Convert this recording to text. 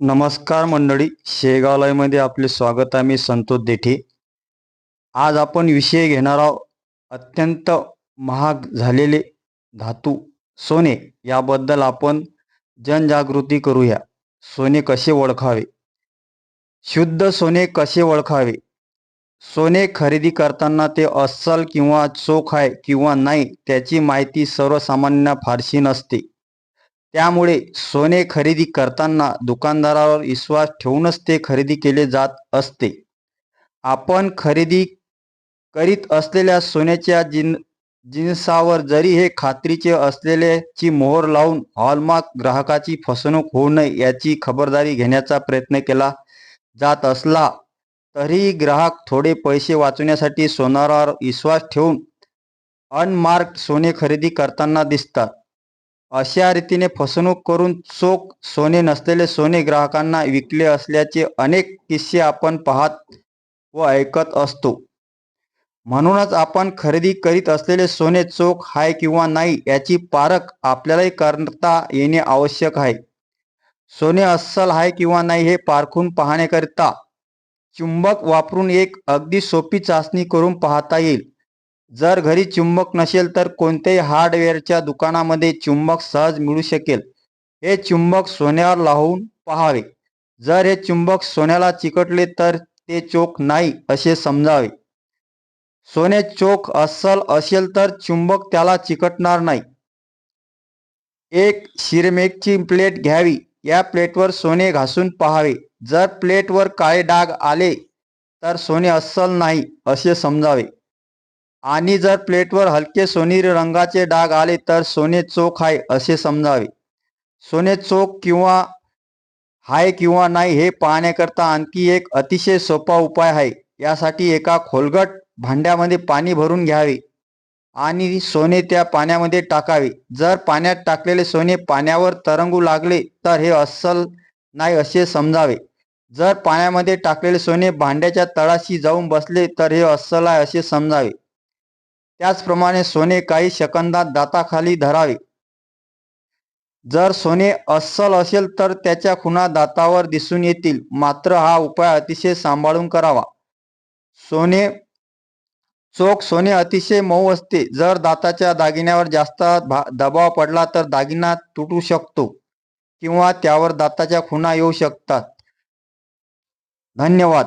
नमस्कार मंडळी शेगावलायमध्ये आपले स्वागत आहे. मी संतोष देठे. आज आपण विषय घेणार आहोत अत्यंत महाग झालेले धातू सोने याबद्दल आपण जनजागृती करूया. सोने कसे ओळखावे? शुद्ध सोने कसे ओळखावे? सोने खरेदी करताना ते अस्सल किंवा चोख आहे किंवा नाही त्याची माहिती सर्वसामान्यांना फारशी नसते. त्यामुळे सोने खरेदी करताना दुकानदारावर विश्वास ठेवूनच ते खरेदी केले जात असते. आपण खरेदी करीत असलेल्या सोन्याच्या जिन जिन्सावर जरी हे खात्रीचे असलेल्याची मोहर लावून हॉलमार्क ग्राहकाची फसवणूक होऊ नये याची खबरदारी घेण्याचा प्रयत्न केला जात असला तरीही ग्राहक थोडे पैसे वाचवण्यासाठी सोनारावर विश्वास ठेवून अनमार्क सोने खरेदी करताना दिसतात. अशा रीतीने फसवणूक करून चोख सोने नसलेले सोने ग्राहकांना विकले असल्याचे अनेक किस्से आपण पाहत व ऐकत असतो. म्हणूनच आपण खरेदी करीत असलेले सोने चोख आहे किंवा नाही याची पारख आपल्यालाही करता येणे आवश्यक आहे. सोने अस्सल आहे किंवा नाही हे पारखून पाहण्याकरिता चुंबक वापरून एक अगदी सोपी चाचणी करून पाहता येईल. जर घरी चुंबक नसेल तर कोणत्याही हार्डवेअरच्या दुकानामध्ये चुंबक सहज मिळू शकेल. हे चुंबक सोन्यावर लावून पहावे. जर हे चुंबक सोन्याला चिकटले तर ते चोख नाही असे समजावे. सोने चोख अस्सल असेल तर चुंबक त्याला चिकटणार नाही. एक शिरमेकची प्लेट घ्यावी. या प्लेटवर सोने घासून पहावे. जर प्लेटवर काळे डाग आले तर सोने अस्सल नाही असे समजावे. आणि जर प्लेटवर हलके सोनेरी रंगाचे डाग आले तर सोने चोख आहे असे समजावे. सोने चोख किंवा आहे किंवा नाही हे पाहण्याकरता आणखी एक अतिशय सोपा उपाय आहे. यासाठी एका खोलगट भांड्यामध्ये पाणी भरून घ्यावे आणि सोने त्या पाण्यामध्ये टाकावे. जर पाण्यात टाकलेले सोने पाण्यावर तरंगू लागले तर हे अस्सल नाही असे समजावे. जर पाण्यामध्ये टाकलेले सोने भांड्याच्या तळाशी जाऊन बसले तर हे अस्सल आहे असे समजावे. त्याचप्रमाणे सोने काही शकंदात दाताखाली धरावे. जर सोने अस्सल असेल तर त्याच्या खुणा दातावर दिसून येतील. मात्र हा उपाय अतिशय सांभाळून करावा. सोने चोख सोने अतिशय मऊ असते. जर दाताच्या दागिन्यावर जास्त भा- दबाव पडला तर दागिना तुटू शकतो किंवा त्यावर दाताच्या खुणा येऊ शकतात. धन्यवाद.